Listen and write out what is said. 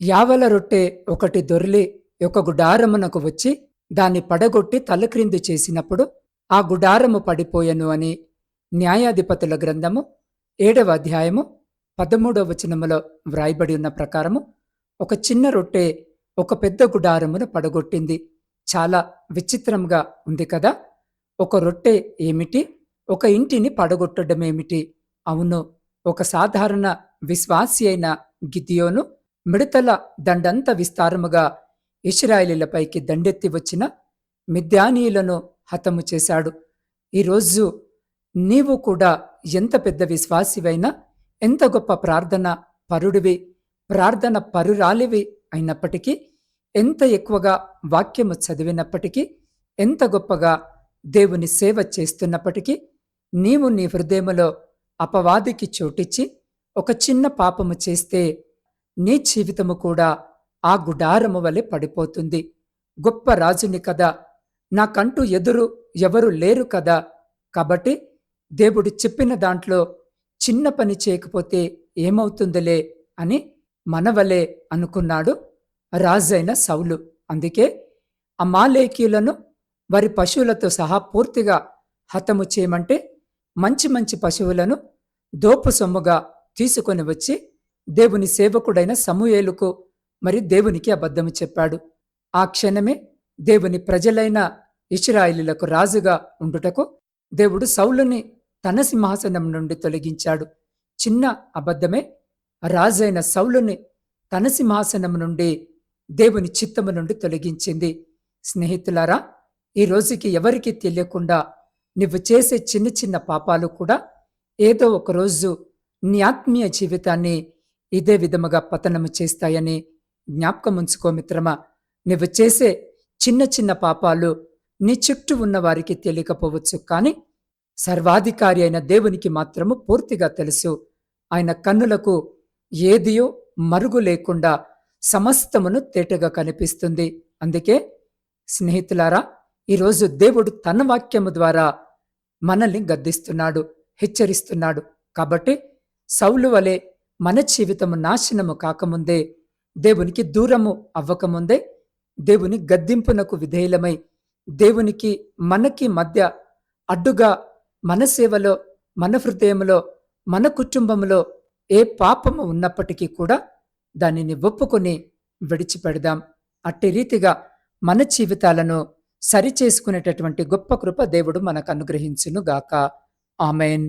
యావల రొట్టె ఒకటి దొర్లి ఒక గుడారమునకు వచ్చి దాన్ని పడగొట్టి తలక్రింది చేసినప్పుడు ఆ గుడారము పడిపోయెను అని న్యాయాధిపతుల గ్రంథము ఏడవ అధ్యాయము పదమూడవ వచనములో వ్రాయబడి ఉన్న ప్రకారము ఒక చిన్న రొట్టె ఒక పెద్ద గుడారమును పడగొట్టింది. చాలా విచిత్రంగా ఉంది కదా! ఒక రొట్టె ఏమిటి? ఒక ఇంటిని పడగొట్టడమేమిటి? అవును ఒక సాధారణ విశ్వాసి అయిన గిద్యోను మిడతల దండంత విస్తారముగా ఇస్రాయేలీలపైకి దండెత్తి వచ్చిన మిద్యానీయులను హతము చేశాడు. ఈరోజు నీవు కూడా ఎంత పెద్ద విశ్వాసివైనా ఎంత గొప్ప ప్రార్థన పరుడివి ప్రార్థన పరురాలివి అయినప్పటికీ ఎంత ఎక్కువగా వాక్యము చదివినప్పటికీ ఎంత గొప్పగా దేవుని సేవ చేస్తున్నప్పటికీ నీవు నీ హృదయములో అపవాదికి చోటిచ్చి ఒక చిన్న పాపము చేస్తే నీ జీవితము కూడా ఆ గుడారము వలె పడిపోతుంది. గొప్ప రాజుని కదా నాకంటూ ఎదురు ఎవరు లేరు కదా కాబట్టి దేవుడు చెప్పిన దాంట్లో చిన్న పని చేయకపోతే ఏమవుతుందిలే అని మనవలే అనుకున్నాడు రాజైన సౌలు. అందుకే అమాలేకీలను వారి పశువులతో సహా పూర్తిగా హతము చేయమంటే మంచి మంచి పశువులను దోపు సొమ్ముగా తీసుకొని వచ్చి దేవుని సేవకుడైన సమూయేలుకు మరి దేవునికి అబద్ధము చెప్పాడు. ఆ క్షణమే దేవుని ప్రజలైన ఇస్రాయిలులకు రాజుగా ఉండుటకు దేవుడు సౌలుని తన సింహాసనం నుండి తొలగించాడు. చిన్న అబద్ధమే రాజైన సౌలుని తన సింహాసనం నుండి దేవుని చిత్తము నుండి తొలగించింది. స్నేహితులారా ఈ రోజుకి ఎవరికి తెలియకుండా నువ్వు చేసే చిన్న చిన్న పాపాలు కూడా ఏదో ఒక రోజు నీ ఆత్మీయ జీవితాన్ని ఇదే విధముగా పతనము చేస్తాయని జ్ఞాపకం ఉంచుకో మిత్రమా. నువ్వు చేసే చిన్న చిన్న పాపాలు నీ చుట్టూ ఉన్న వారికి తెలియకపోవచ్చు కానీ సర్వాధికారి అయిన దేవునికి మాత్రము పూర్తిగా తెలుసు. ఆయన కన్నులకు ఏదియో మరుగు లేకుండా సమస్తమును తేటగా కనిపిస్తుంది. అందుకే స్నేహితులారా ఈరోజు దేవుడు తన వాక్యము ద్వారా మనల్ని గద్దిస్తున్నాడు హెచ్చరిస్తున్నాడు. కాబట్టి సౌలు వలె మన జీవితము నాశనము కాకముందే దేవునికి దూరము అవ్వకముందే దేవుని గద్దింపునకు విధేయులమై దేవునికి మనకి మధ్య అడ్డుగా మన సేవలో మన హృదయంలో మన కుటుంబంలో ఏ పాపము ఉన్నప్పటికీ కూడా దానిని ఒప్పుకొని విడిచిపెడదాం. అట్టి రీతిగా మన జీవితాలను సరిచేసుకునేటటువంటి గొప్ప కృప దేవుడు మనకు అనుగ్రహించునుగాక. ఆమెన్.